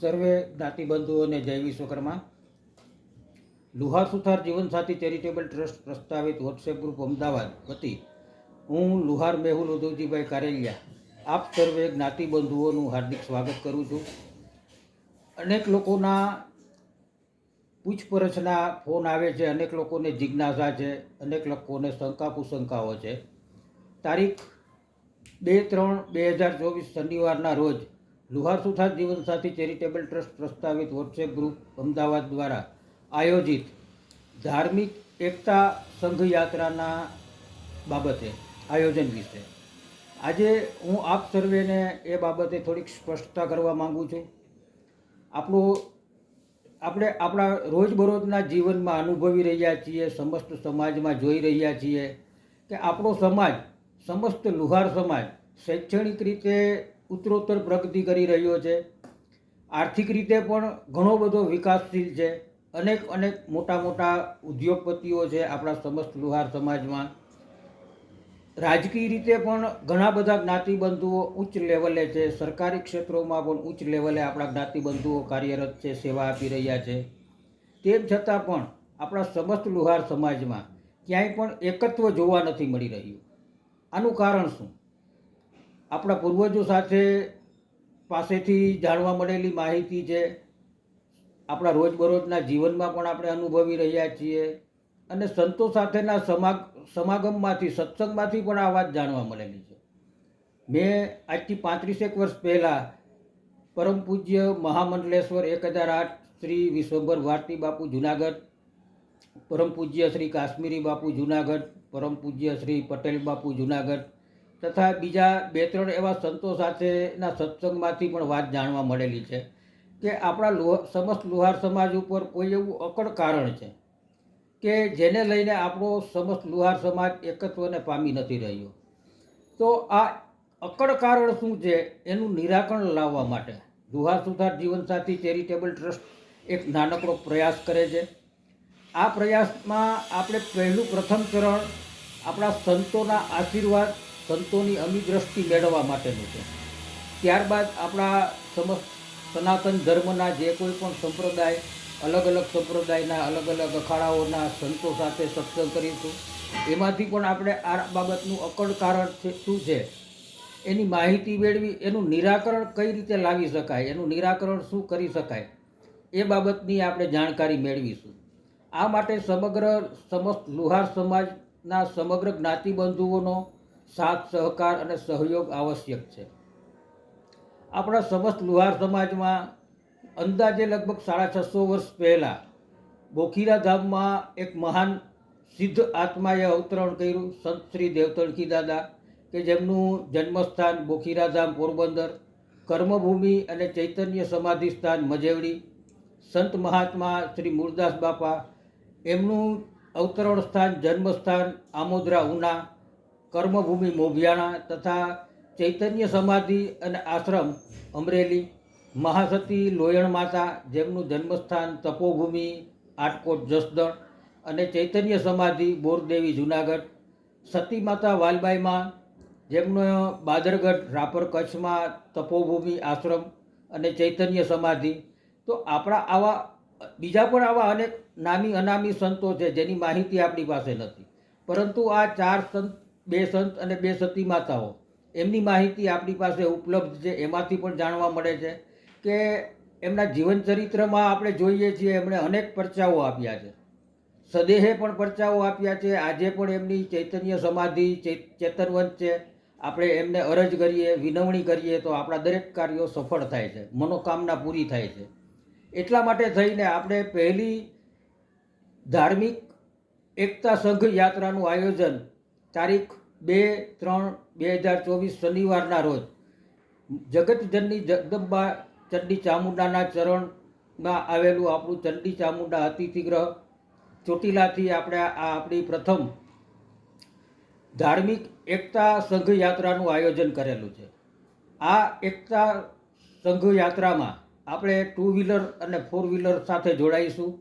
સર્વે જ્ઞાતિબંધુઓને જય વિશ્વકર્મા. લુહાર સુથાર જીવનસાથી ચેરિટેબલ ટ્રસ્ટ પ્રસ્તાવિત વોટ્સએપ ગ્રુપ અમદાવાદ વતી હું લુહાર મેહુલ ઉદ્ધવજીભાઈ કારેલિયા આપ સર્વે જ્ઞાતિબંધુઓનું હાર્દિક સ્વાગત કરું છું. અનેક લોકોના પૂછપરછના ફોન આવે છે, અનેક લોકોને જિજ્ઞાસા છે, અનેક લોકોને શંકા કુશંકાઓ છે. તારીખ બે ત્રણ બે હજાર ચોવીસ શનિવારના રોજ લુહાર સુથાર જીવનસાથી ચેરિટેબલ ટ્રસ્ટ પ્રસ્તાવિત વોટ્સએપ ગ્રુપ અમદાવાદ દ્વારા આયોજિત ધાર્મિક એકતા સંઘ યાત્રાના બાબતે આયોજન વિશે. આજે હું આપ સર્વેને એ બાબતે થોડીક સ્પષ્ટતા કરવા માગું છું. આપણું, આપણે આપણા રોજબરોજના જીવનમાં અનુભવી રહ્યા છીએ, સમસ્ત સમાજમાં જોઈ રહ્યા છીએ કે આપણો સમાજ, સમસ્ત લુહાર સમાજ શૈક્ષણિક રીતે ઉત્તરોત્તર પ્રગતિ કરી રહ્યો છે. આર્થિક રીતે પણ ઘણો બધો વિકાસશીલ છે. અનેક અનેક મોટા મોટા ઉદ્યોગપતિઓ છે આપણા સમસ્ત લુહાર સમાજમાં. રાજકીય રીતે પણ ઘણા બધા જ્ઞાતિબંધુઓ ઉચ્ચ લેવલે છે. સરકારી ક્ષેત્રોમાં પણ ઉચ્ચ લેવલે આપણા જ્ઞાતિબંધુઓ કાર્યરત છે, સેવા આપી રહ્યા છે. તેમ છતાં પણ આપણા સમસ્ત લુહાર સમાજમાં ક્યાંય પણ એકત્વ જોવા નથી મળી રહ્યું. આનું કારણ શું? આપણા પૂર્વજો સાથે પાસેથી જાણવા મળેલી માહિતી છે. આપણા રોજબરોજના જીવનમાં પણ આપણે અનુભવી રહ્યા છીએ અને સંતો સાથેના સમાગ, સમાગમમાંથી, સત્સંગમાંથી પણ આ વાત જાણવા મળેલી છે. મેં આજથી પાંત્રીસેક વર્ષ પહેલાં પરમ પૂજ્ય મહામંડલેશ્વર એક હજાર આઠ શ્રી વિશ્વભર ભારતી બાપુ જુનાગઢ, પરમ પૂજ્ય શ્રી કાશ્મીરી બાપુ જુનાગઢ, પરમ પૂજ્ય શ્રી પટેલ બાપુ જુનાગઢ તથા બીજા બે ત્રણ એવા સંતો સાથેના સત્સંગમાંથી પણ વાત જાણવા મળેલી છે કે આપણા લોહ, સમસ્ત લુહાર સમાજ ઉપર કોઈ એવું અકળ કારણ છે કે જેને લઈને આપણો સમસ્ત લુહાર સમાજ એકત્વને પામી નથી રહ્યો. તો આ અકળ કારણ શું છે એનું નિરાકરણ લાવવા માટે લુહાર સુથાર જીવનસાથી ચેરિટેબલ ટ્રસ્ટ એક નાનકડો પ્રયાસ કરે છે. આ પ્રયાસમાં આપણે પહેલું પ્રથમ ચરણ આપણા સંતોના આશીર્વાદ સંતોની અમી દ્રષ્ટિ મેળવવા માટેનું છે. ત્યારબાદ આપણા સમસ્ત સનાતન ધર્મના જે કોઈ પણ સંપ્રદાય, અલગ અલગ સંપ્રદાયના, અલગ અલગ અખાડાઓના સંતો સાથે સત્સંગ કરીશું એમાંથી પણ આપણે આ બાબતનું અકળ કારણ છે શું છે? એની માહિતી મેળવી, એનું નિરાકરણ કઈ રીતે લાવી શકાય, એનું નિરાકરણ શું કરી શકાય, એ બાબતની આપણે જાણકારી મેળવીશું. આ માટે સમગ્ર સમસ્ત લુહાર સમાજના સમગ્ર જ્ઞાતિબંધુઓનો સાથ, સહકાર અને સહયોગ આવશ્યક છે. આપણા સમસ્ત લુહાર સમાજમાં અંદાજે લગભગ સાડા છસો વર્ષ પહેલાં બોખીરા ધામમાં એક મહાન સિદ્ધ આત્માએ અવતરણ કર્યું સંત શ્રી દેવતણકી દાદા કે જેમનું જન્મસ્થાન બોખીરા ધામ પોરબંદર, કર્મભૂમિ અને ચૈતન્ય સમાધિ સ્થાન મજેવડી, સંત મહાત્મા શ્રી મૂળદાસ બાપા, એમનું અવતરણ સ્થાન જન્મસ્થાન આમોદરા ઉના કર્મભૂમિ મોભિયાણા તથા ચૈતન્ય સમાધિ અને આશ્રમ અમરેલી, મહાસતી લોયણ માતા જેમનું જન્મસ્થાન તપોભૂમિ, આટકોટ જસદણ અને ચૈતન્ય સમાધિ બોરદેવી જુનાગઢ, સતી માતા વાલબાઈમાં જેમનો બાદરગઢ રાપર કચ્છમાં તપોભૂમિ આશ્રમ અને ચૈતન્ય સમાધિ. તો આપણા આવા, બીજા પણ આવા અનેક નામી અનામી સંતો છે જેની માહિતી આપણી પાસે નથી. પરંતુ આ ચાર સંત બે સંત અને બે સતી માતાઓ. એમની માહિતી આપણી પાસે ઉપલબ્ધ છે, એમાંથી પણ જાણવા મળે છે કે એમના જીવન ચરિત્રમાં આપણે જોઈએ છીએ એમણે અનેક પરચાઓ આપ્યા છે. સદેહે પણ પરચાઓ આપ્યા છે, આજે પણ એમની ચૈતન્ય સમાધિ ચેતનવંત છે. આપણે એમને અરજ કરીએ, વિનવણી કરીએ તો આપણા દરેક કાર્યો સફળ થાય છે, મનોકામના પૂરી થાય છે. એટલા માટે થઈને આપણે પહેલી ધાર્મિક એકતા સંઘ યાત્રાનું આયોજન તારીખ બે, ત્રણ, બે હજાર ચોવીસ શનિવારના રોજ જગતજનની જગદંબા ચંડી ચામુંડાના ચરણમાં આવેલું આપણું ચંડી ચામુંડા અતિથિગ્રહ ચોટીલાથી આપણે આ આપણી પ્રથમ ધાર્મિક એકતા સંઘ યાત્રાનું આયોજન કરેલું છે. આ એકતા સંઘ યાત્રામાં આપણે ટુ વ્હીલર અને ફોર વ્હીલર સાથે જોડાઈશું.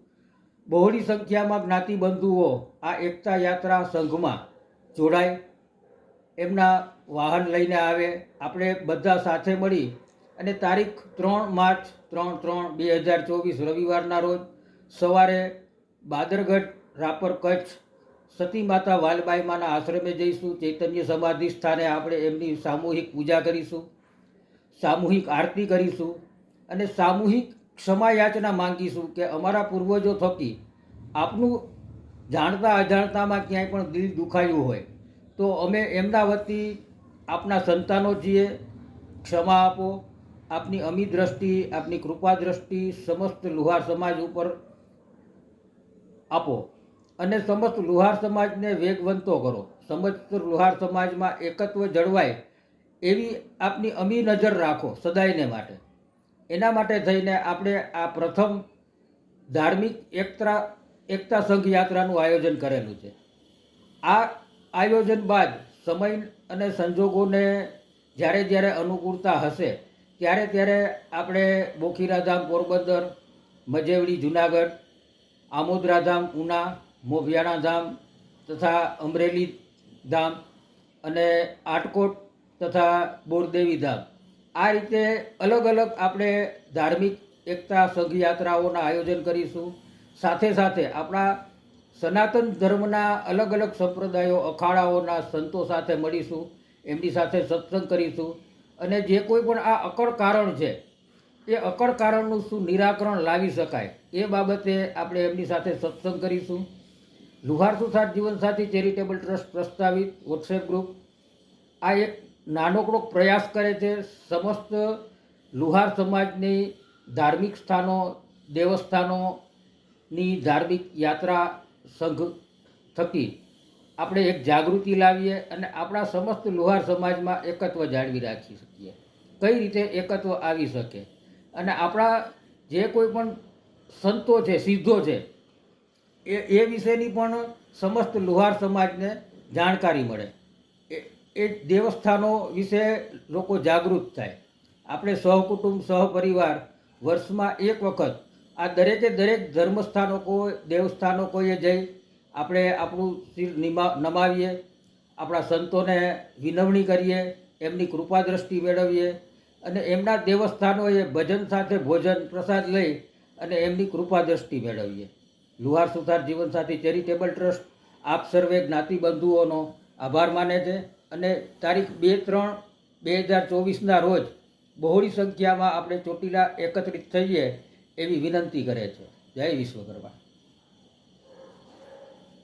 બહોળી સંખ્યામાં જ્ઞાતિબંધુઓ આ એકતા યાત્રા સંઘમાં જોડાય. એમના વાહન લઈને આવે, આપણે બધા સાથે મળી અને તારીખ ત્રણ માર્ચ ત્રણ ત્રણ બે હજાર ચોવીસ રવિવારના રોજ સવારે બાદરગઢ રાપર કચ્છ સતી માતા વાલબાઈમાના આશ્રમે જઈશું. ચૈતન્ય સમાધિ સ્થાને આપણે એમની સામૂહિક પૂજા કરીશું, સામૂહિક આરતી કરીશું અને સામૂહિક ક્ષમાયાચના માંગીશું કે અમારા પૂર્વજો થકી આપનું જાણતા અજાણતામાં ક્યાંય પણ દિલ દુખાયું હોય. તો અમે એમના વતી આપના સંતાનો છીએ, ક્ષમા આપો. આપની અમી દ્રષ્ટિ, આપની કૃપા દ્રષ્ટિ સમસ્ત લુહાર સમાજ ઉપર આપો. અને સમસ્ત લુહાર સમાજને વેગવંતો કરો. સમસ્ત લુહાર સમાજમાં એકત્વ જળવાય એવી આપની અમી નજર રાખો સદાયને માટે. એના માટે થઈને આપણે આ પ્રથમ ધાર્મિક એકતા એકતા સંઘ યાત્રાનું આયોજન કરેલું છે. આ આયોજન બાદ સમય અને સંજોગોને જ્યારે જ્યારે અનુકૂળતા હશે, ત્યારે ત્યારે આપણે બોખીરાધામ પોરબંદર, મજેવડી, જુનાગઢ આમોદરાધામ ઉના, મોભિયાણા ધામ તથા અમરેલી ધામ અને આટકોટ તથા બોરદેવી ધામ. આ રીતે અલગ અલગ આપણે ધાર્મિક એકતા સંઘ યાત્રાઓના આયોજન કરીશું. સાથે સાથે આપણા સનાતન ધર્મના અલગ અલગ સંપ્રદાયો, અખાડાઓના સંતો સાથે મળીશું, એમની સાથે સત્સંગ કરીશું. અને જે કોઈ પણ આ અકળ કારણ છે, એ અકળ કારણનું શું નિરાકરણ લાવી શકાય, એ બાબતે આપણે એમની સાથે સત્સંગ કરીશું. લુહાર સુથાર જીવનસાથી ચેરિટેબલ ટ્રસ્ટ પ્રસ્તાવિત વોટ્સએપ ગ્રુપ. આ એક નાનકડો પ્રયાસ કરે છે સમસ્ત લુહાર સમાજની ધાર્મિક સ્થાનો, દેવસ્થાનોની ધાર્મિક યાત્રા સંઘ થકી આપણે એક જાગૃતિ લાવીએ અને આપણા સમસ્ત લુહાર સમાજમાં એકત્વ જાળવી રાખી શકીએ. કઈ રીતે એકત્વ આવી શકે? અને આપણા જે કોઈ પણ સંતો છે, સિદ્ધો છે, એ એ વિશેની પણ સમસ્ત લુહાર સમાજને જાણકારી મળે. એ એ દેવસ્થાનો વિશે લોકો જાગૃત થાય. આપણે સહકુટુંબ, સહપરિવાર વર્ષમાં એક વખત આ દરેકે દરેક ધર્મસ્થાનો કોઈ, દેવસ્થાનો કોઈએ જઈ આપણે આપણું શિર નિમા, નમાવીએ, આપણા સંતોને વિનવણી કરીએ, એમની કૃપા દ્રષ્ટિ મેળવીએ અને એમના દેવસ્થાનોએ ભજન સાથે ભોજન, પ્રસાદ લઈ અને એમની કૃપા દ્રષ્ટિ મેળવીએ. લુહાર સુથાર જીવનસાથી ચેરિટેબલ ટ્રસ્ટ આપ સર્વે જ્ઞાતિબંધુઓનો આભાર માને છે અને તારીખ બે ત્રણ બે હજાર ચોવીસના રોજ બહોળી સંખ્યામાં આપણે ચોટીલા એકત્રિત થઈએ એવી વિનંતી કરે છે. જય વિશ્વકર્મા.